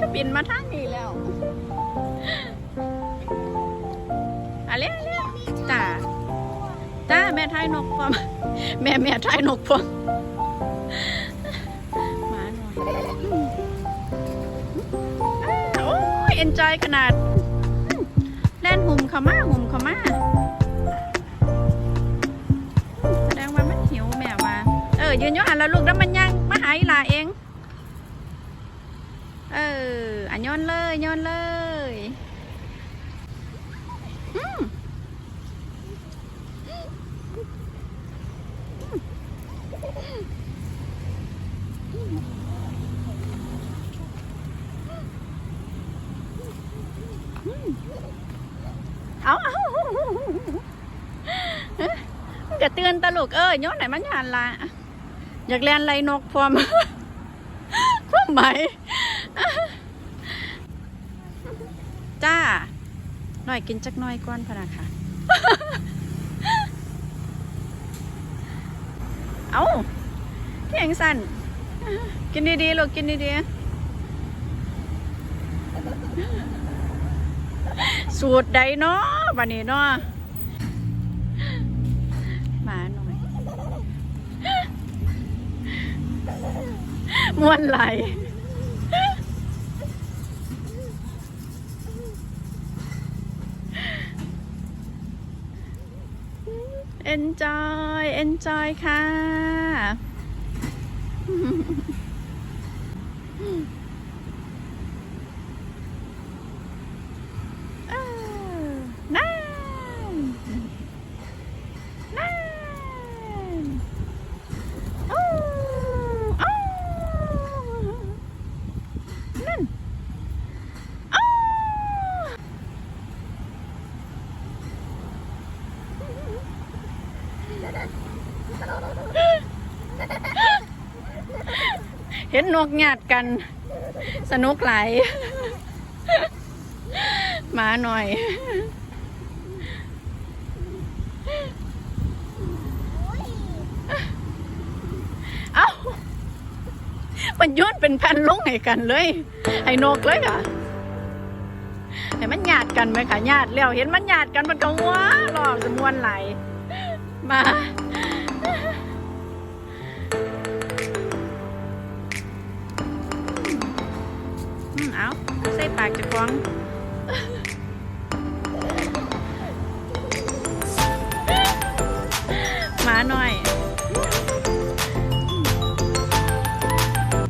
ก็บินมาทางนี้แล้วอะไรอะไรจ้าจ้าแม่ไทยนกพร้อมแม่แม่ไทยนกพร้อมมาหน่อยโอ้ยเอนจอยขนาดแล่นหุ่มเขามาหุ่มเขามาแสดงว่ามันหิวแม่ว่าเออยืนอยหันแล้วลูกแล้วมันยังมาหาอีลาเอง เอออะโยนเลยโยนเลยอืมเอาเอามันก็เตือนตลกเออโยนไหนมันหันละอยากเรียนไรนกพร้อมความหมาย จ้าหน่อยกินจักหน่อยก่อนพะนะค่ะ เอาเที่งสั่น กินดีๆลูกกินดีๆ สูตรใดเนาะวันนี้เนาะมาหน่อยมวนไหล enjoy enjoy ค่ะ เออนั่นนั่นโอ้โอ้นั่นโอ้ เห็นนกหยาดกัน สนุกไหลมาหน่อย เอ้า มันย้อนเป็นแผ่นลงให้กันเลย ให้นกเลยค่ะให้มันหยาดกันไหมคะหยาดแล้วเห็นมันหยาดกันมันก็ว้าหลอกจะมวนไหล มา อืมเอาใส่ปากจะฟ้อง